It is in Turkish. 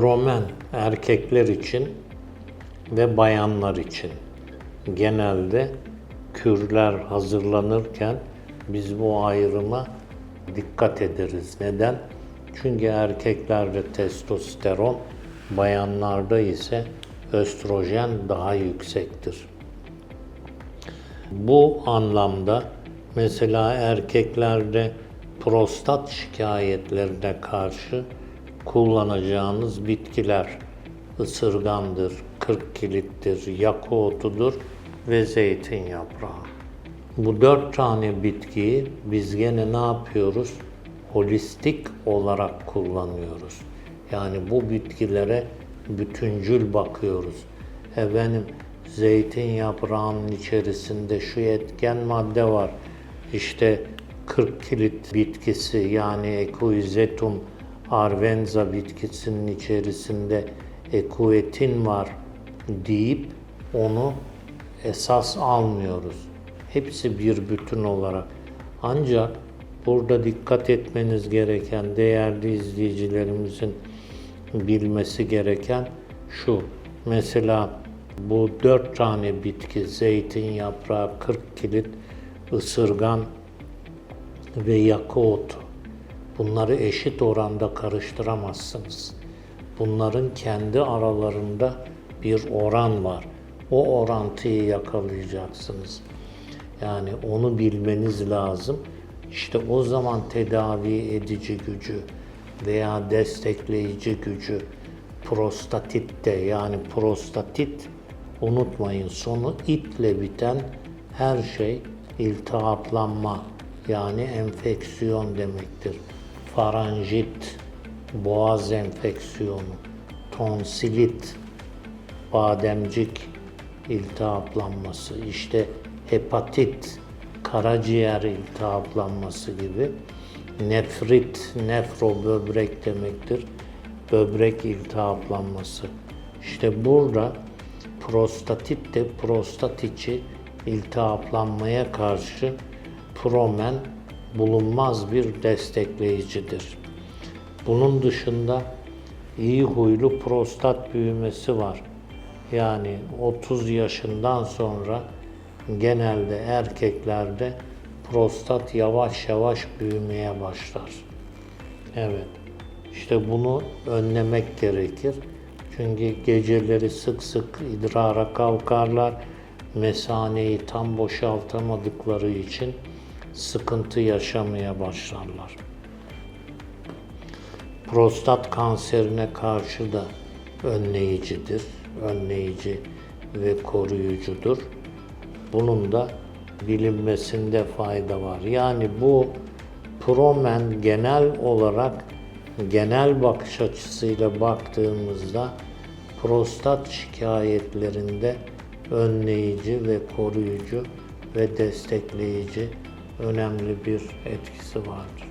Promen erkekler için ve bayanlar için. Genelde kürler hazırlanırken biz bu ayrıma dikkat ederiz. Neden? Çünkü erkeklerde testosteron, bayanlarda ise östrojen daha yüksektir. Bu anlamda mesela erkeklerde prostat şikayetlerine karşı kullanacağınız bitkiler ısırgandır, kırk kilittir, yakı ve zeytin yaprağı. Bu dört tane bitkiyi biz gene ne yapıyoruz? Holistik olarak kullanıyoruz. Yani bu bitkilere bütüncül bakıyoruz. Efendim zeytin yaprağının içerisinde şu etken madde var. İşte 40 kilit bitkisi yani Equisetum arvenza bitkisinin içerisinde ekuetin var deyip onu esas almıyoruz. Hepsi bir bütün olarak. Ancak burada dikkat etmeniz gereken değerli izleyicilerimizin bilmesi gereken şu. Mesela bu dört tane bitki, zeytin yaprağı, 40 kilit, ısırgan ve yakı otu. Bunları eşit oranda karıştıramazsınız. Bunların kendi aralarında bir oran var. O orantıyı yakalayacaksınız. Yani onu bilmeniz lazım. İşte o zaman tedavi edici gücü veya destekleyici gücü prostatitte yani prostatit unutmayın sonu itle biten her şey iltihaplanma yani enfeksiyon demektir. Faranjit, boğaz enfeksiyonu, tonsilit, bademcik iltihaplanması, işte hepatit, karaciğer iltihaplanması gibi nefrit, nefro böbrek demektir. Böbrek iltihaplanması. İşte burada prostatit de prostat içi iltihaplanmaya karşı promen bulunmaz bir destekleyicidir. Bunun dışında iyi huylu prostat büyümesi var. Yani 30 yaşından sonra genelde erkeklerde prostat yavaş yavaş büyümeye başlar. Evet. İşte bunu önlemek gerekir. Çünkü geceleri sık sık idrara kalkarlar. Mesaneyi tam boşaltamadıkları için sıkıntı yaşamaya başlarlar. Prostat kanserine karşı da önleyicidir. Önleyici ve koruyucudur. Bunun da bilinmesinde fayda var. Yani bu promen genel olarak genel bakış açısıyla baktığımızda prostat şikayetlerinde önleyici ve koruyucu ve destekleyici önemli bir etkisi vardır.